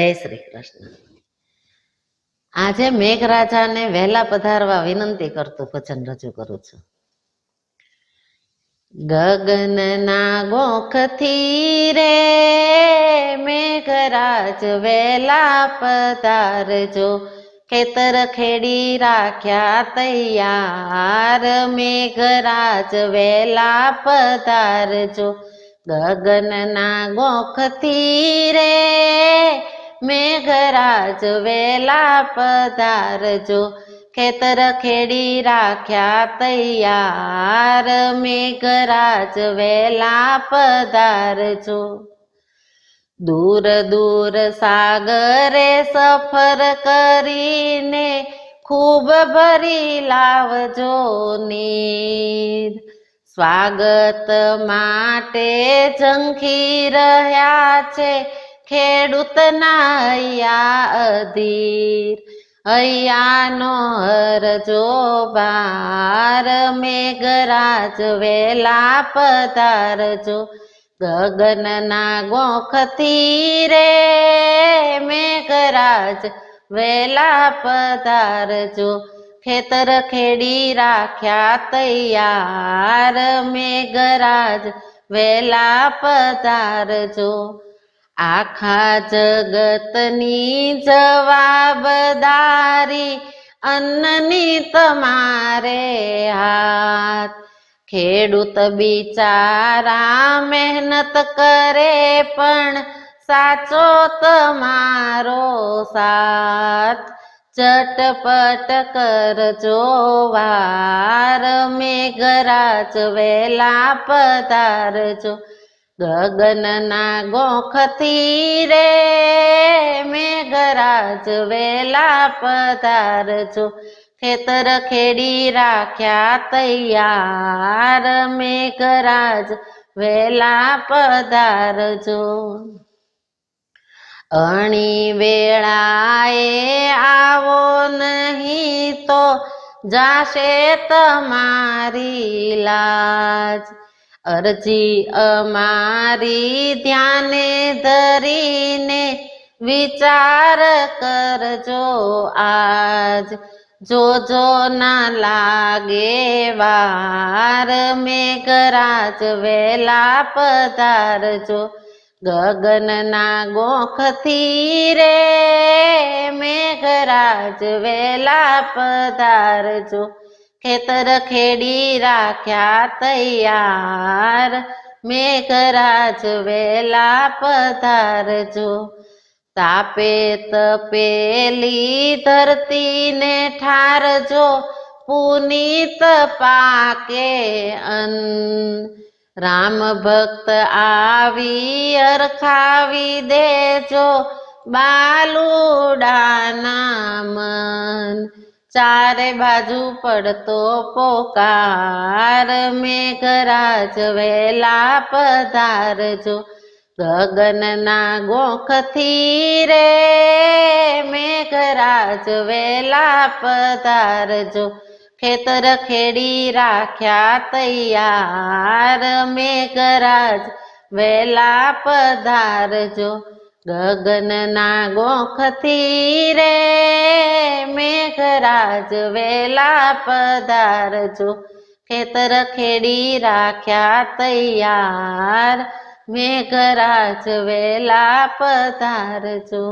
જય શ્રી કૃષ્ણ. આજે મેઘરાજાને વહેલા પધારવા વિનંતી કરતું ભજન રજૂ કરું છું. ગગનના ગોખથી રે? મેઘરાજ વેલા પધારજો. ખેતર ખેડી રાખ્યા તૈયાર. મેઘરાજ વેલા પધારજો. ગગનના ગોખથી રે? મેઘરાજ વેલા પધારજો. ખેતર ખેડી રાખ્યા તૈયાર. મેઘરાજ વેલા પધારજો. દૂર દૂર સાગરે સફર કરીને ખૂબ ભરી લાવજો નીર. સ્વાગત માટે ઝંખી રહ્યા છે. ખેડૂતના હૈયા અધીર. અયાનો હરજો બાર મેઘરાજ વેલા પધારજો ગગનના ગોખથી રે મેઘરાજ વેલા પધારજો ખેતર ખેડી રાખ્યા તૈયાર મેઘરાજ વેલા પધારજો આખા જગતની જવાબદારી અન્નની તમારે હાથ. ખેડૂત બિચારા મહેનત કરે પણ સાચો તમારો સાથ. ચટપટ કરજો વાર, મેઘરાજ વેલા પધારજો. ગગનના ગોખથી રે, મેઘરાજ વેલા પધારજો. ખેતર ખેડી રાખ્યા તૈયાર, મેઘરાજ વેલા પધારજો. અણી વેળાએ આવો નહીં તો જાશે તમારી લાજ. અરજી અમારી ધ્યાને ધરીને વિચાર કરજો આજ. જોજો ના લાગે વાર, મેઘરાજ વેલા પધારજો. ગગનના ગોખથી રે, મેઘરાજ વેલા પધારજો. ખેતર ખેડી રાખ્યા તૈયાર. મેઘરાજ વેલા પધારજો તાપે તપેલી ધરતીને ઠારજો પુનીત પાકે અન રામ ભક્ત આવી અરખાવી દેજો. બાલુડાના મન. ચારે બાજુ પડતો પોકાર, મેઘરાજ વેલા પધારજો. ગગનના ગોખથી રે, મેઘરાજ વેલા પધારજો. ખેતર ખેડી રાખ્યા તૈયાર, મેઘરાજ વેલા પધારજો. ગગનના ગોખથી રે મેઘરાજ વેલા પધારજો. ખેતર ખેડી રાખ્યા તૈયાર. મેઘરાજ વેલા પધારજો.